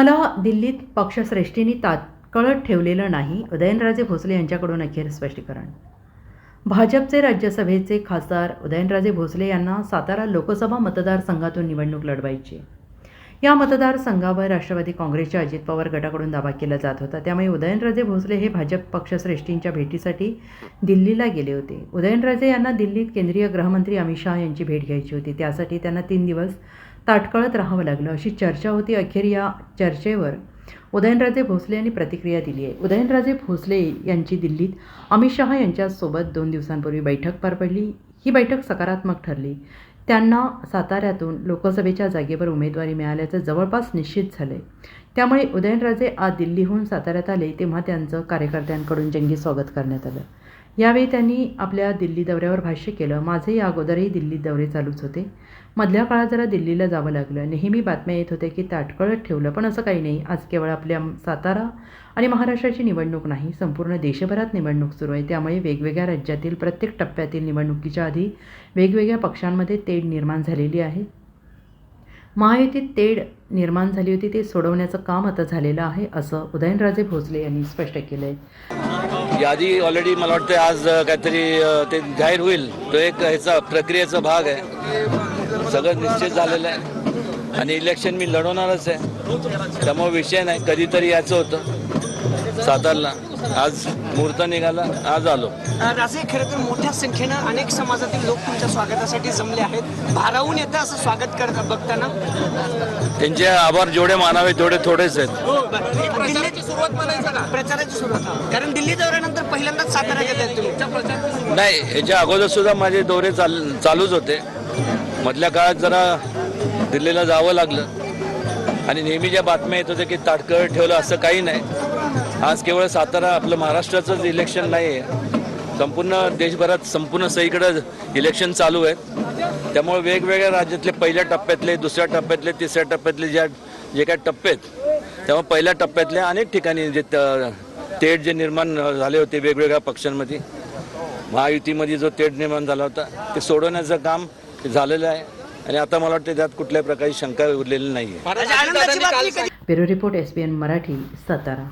मला दिल्लीत पक्षश्रेष्ठींनी तात्कळत ठेवलेलं नाही उदयनराजे भोसले यांच्याकडून अखेर स्पष्टीकरण भाजपचे राज्यसभेचे खासदार उदयनराजे भोसले यांना सातारा लोकसभा मतदारसंघातून निवडणूक लढवायची आहे. या मतदारसंघावर राष्ट्रवादी काँग्रेसच्या अजित पवार गटाकडून दावा केला जात होता. त्यामुळे उदयनराजे भोसले हे भाजप पक्षश्रेष्ठींच्या भेटीसाठी दिल्लीला गेले होते. उदयनराजे यांना दिल्लीत केंद्रीय गृहमंत्री अमित शहा यांची भेट घ्यायची होती. त्यासाठी त्यांना तीन दिवस ताटकळत राहावं लागलं अशी चर्चा होती. अखेर या चर्चेवर उदयनराजे भोसले यांनी प्रतिक्रिया दिली आहे. उदयनराजे भोसले यांची दिल्लीत अमित शहा यांच्यासोबत दोन दिवसांपूर्वी बैठक पार पडली. ही बैठक सकारात्मक ठरली. त्यांना साताऱ्यातून लोकसभेच्या जागेवर उमेदवारी मिळाल्याचं जवळपास निश्चित झालं आहे त्यामुळे उदयनराजे आज दिल्लीहून साताऱ्यात आले तेव्हा त्यांचं कार्यकर्त्यांकडून जंगी स्वागत करण्यात आलं. यावेळी त्यांनी आपल्या दिल्ली दौऱ्यावर भाष्य केलं. माझे या अगोदरही दिल्लीत दौरे चालूच होते. मधल्या काळात जरा दिल्लीला जावं लागलं. नेहमी बातम्या येत होत्या की ताटकळत ठेवलं पण असं काही नाही. आज केवळ आपल्या सातारा आणि महाराष्ट्राची निवडणूक नाही संपूर्ण देशभरात निवडणूक सुरू आहे. त्यामुळे वेगवेगळ्या राज्यातील प्रत्येक टप्प्यातील निवडणुकीच्या आधी वेगवेगळ्या पक्षांमध्ये तेढ निर्माण झालेली आहे. महायुतीत तेढ निर्माण झाली होती ते सोडवण्याचं काम आता झालेलं आहे असं उदयनराजे भोसले यांनी स्पष्ट केलं आहे यादी ऑलरेडी मला वाटतं आज काहीतरी ते जाहीर होईल. तो एक ह्याचा प्रक्रियेचा भाग आहे. सगळं निश्चित झालेलं आहे. आणि इलेक्शन मी लढवणारच आहे. त्यामुळे विषय नाही. कधीतरी यायचं होतं. सातारला. आज मुहूर्त निघाला आज आलो. राजे खरं तर मोठ्या संख्येनं अनेक समाजातील लोक तुमच्या स्वागतासाठी जमले आहेत. भारावून येतं असं स्वागत करतात बघताना? त्यांचे आभार जेवढे मानावे तेवढे थोडेच आहेत. दिल्लीची सुरुवात म्हणायचं का? प्रचाराची सुरुवात कारण दिल्ली दौऱ्यानंतर पहिल्यांदाच सातारा गेले तुम्ही. नाही याच्या अगोदर सुद्धा माझे दौरे चाल चालूच होते. मधल्या काळात जरा दिल्लीला जावं लागलं. आणि नेहमी ज्या बातम्या येत होत्या की ताटकळ ठेवलं असं काही नाही. आज केवळ सातारा आपलं महाराष्ट्राचंच इलेक्शन नाही आहे संपूर्ण देशभरात संपूर्ण सगळीकडं इलेक्शन चालू आहेत. त्यामुळे वेगवेगळ्या राज्यातले पहिल्या टप्प्यातले दुसऱ्या टप्प्यातले तिसऱ्या टप्प्यातले ज्या जे काय टप्पे आहेत त्यामुळे पहिल्या टप्प्यातल्या अनेक ठिकाणी जे त- तेढ जे निर्माण झाले होते वेगवेगळ्या पक्षांमध्ये महायुतीमध्ये जो तेढ निर्माण झाला होता ते सोडवण्याचं काम झालेलं आहे. आणि आता मला वाटतं त्यात कुठल्याही प्रकारची शंका उरलेली नाही आहे bureau report S Marathi Satara.